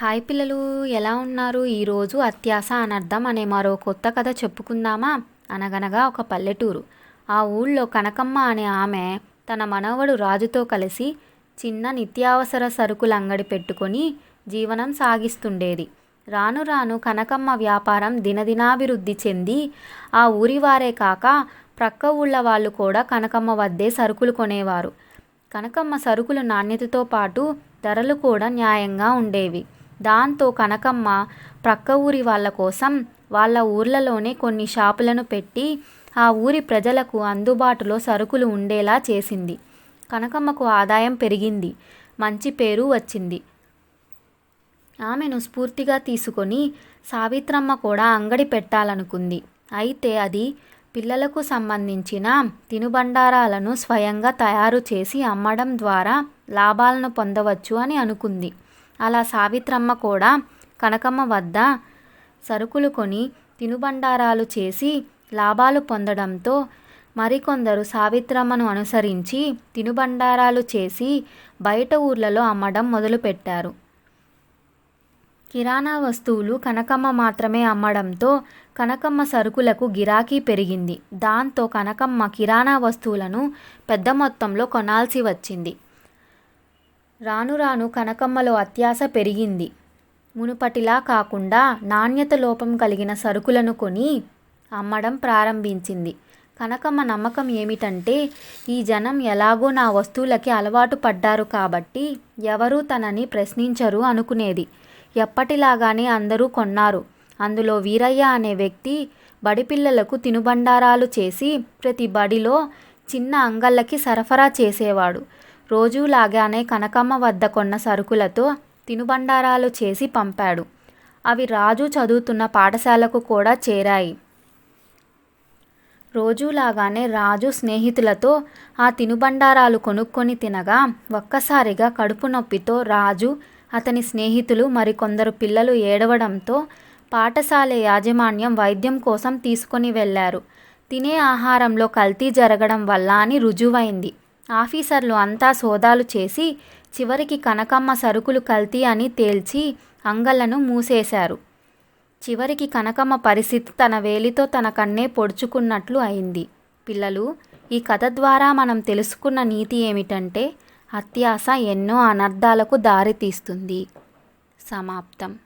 Hi పిల్లలు ఎలా ఉన్నారు? ఈరోజు అత్యాస అనర్థం అనే మరో కొత్త కథ చెప్పుకుందామా? అనగనగా ఒక పల్లెటూరు. ఆ ఊళ్ళో కనకమ్మ అనే ఆమె తన మనవడు రాజుతో కలిసి చిన్న నిత్యావసర సరుకుల అంగడి పెట్టుకొని జీవనం సాగిస్తుండేది. రాను రాను కనకమ్మ వ్యాపారం దినదినాభివృద్ధి చెంది ఆ ఊరి వారే కాక ప్రక్క ఊళ్ళ వాళ్ళు కూడా కనకమ్మ వద్దే సరుకులు కొనేవారు. కనకమ్మ సరుకుల నాణ్యతతో పాటు ధరలు కూడా న్యాయంగా ఉండేవి. దాంతో కనకమ్మ ప్రక్క ఊరి వాళ్ళ కోసం వాళ్ళ ఊర్లలోనే కొన్ని షాపులను పెట్టి ఆ ఊరి ప్రజలకు అందుబాటులో సరుకులు ఉండేలా చేసింది. కనకమ్మకు ఆదాయం పెరిగింది. మంచి పేరు వచ్చింది. ఆమెను స్ఫూర్తిగా తీసుకొని సావిత్రమ్మ కూడా అంగడి పెట్టాలనుకుంది. అయితే అది పిల్లలకు సంబంధించిన తినుబండారాలను స్వయంగా తయారు చేసి అమ్మడం ద్వారా లాభాలను పొందవచ్చు అని అనుకుంది. అలా సావిత్రమ్మ కూడా కనకమ్మ వద్ద సరుకులు కొని తినుబండారాలు చేసి లాభాలు పొందడంతో మరికొందరు సావిత్రమ్మను అనుసరించి తినుబండారాలు చేసి బయట ఊర్లలో అమ్మడం మొదలుపెట్టారు. కిరాణా వస్తువులు కనకమ్మ మాత్రమే అమ్మడంతో కనకమ్మ సరుకులకు గిరాకీ పెరిగింది. దాంతో కనకమ్మ కిరాణా వస్తువులను పెద్ద మొత్తంలో కొనాల్సి వచ్చింది. రాను రాను కనకమ్మలో అత్యాశ పెరిగింది. మునుపటిలా కాకుండా నాణ్యత లోపం కలిగిన సరుకులను కొని అమ్మడం ప్రారంభించింది. కనకమ్మ నమ్మకం ఏమిటంటే ఈ జనం ఎలాగో నా వస్తువులకి అలవాటు పడ్డారు కాబట్టి ఎవరూ తనని ప్రశ్నించరు అనుకునేది. ఎప్పటిలాగానే అందరూ కొన్నారు. అందులో వీరయ్య అనే వ్యక్తి బడిపిల్లలకు తినుబండారాలు చేసి ప్రతి బడిలో చిన్న అంగళ్ళకి సరఫరా చేసేవాడు. రోజూలాగానే కనకమ్మ వద్ద కొన్న సరుకులతో తినుబండారాలు చేసి పంపాడు. అవి రాజు చదువుతున్న పాఠశాలకు కూడా చేరాయి. రోజులాగానే రాజు స్నేహితులతో ఆ తినుబండారాలు కొనుక్కొని తినగా ఒక్కసారిగా కడుపు నొప్పితో రాజు అతని స్నేహితులు మరికొందరు పిల్లలు ఏడవడంతో పాఠశాల యాజమాన్యం వైద్యం కోసం తీసుకొని వెళ్ళారు తినే ఆహారంలో కల్తీ జరగడం వల్ల అని రుజువైంది. ఆఫీసర్లు అంతా సోదాలు చేసి చివరికి కనకమ్మ సరుకులు కల్తీ అని తేల్చి అంగళ్ళను మూసేశారు. చివరికి కనకమ్మ పరిస్థితి తన వేలితో తన కన్నే పొడుచుకున్నట్లు అయింది. పిల్లలు ఈ కథ ద్వారా మనం తెలుసుకున్న నీతి ఏమిటంటే అత్యాస ఎన్నో అనర్థాలకు దారితీస్తుంది. సమాప్తం.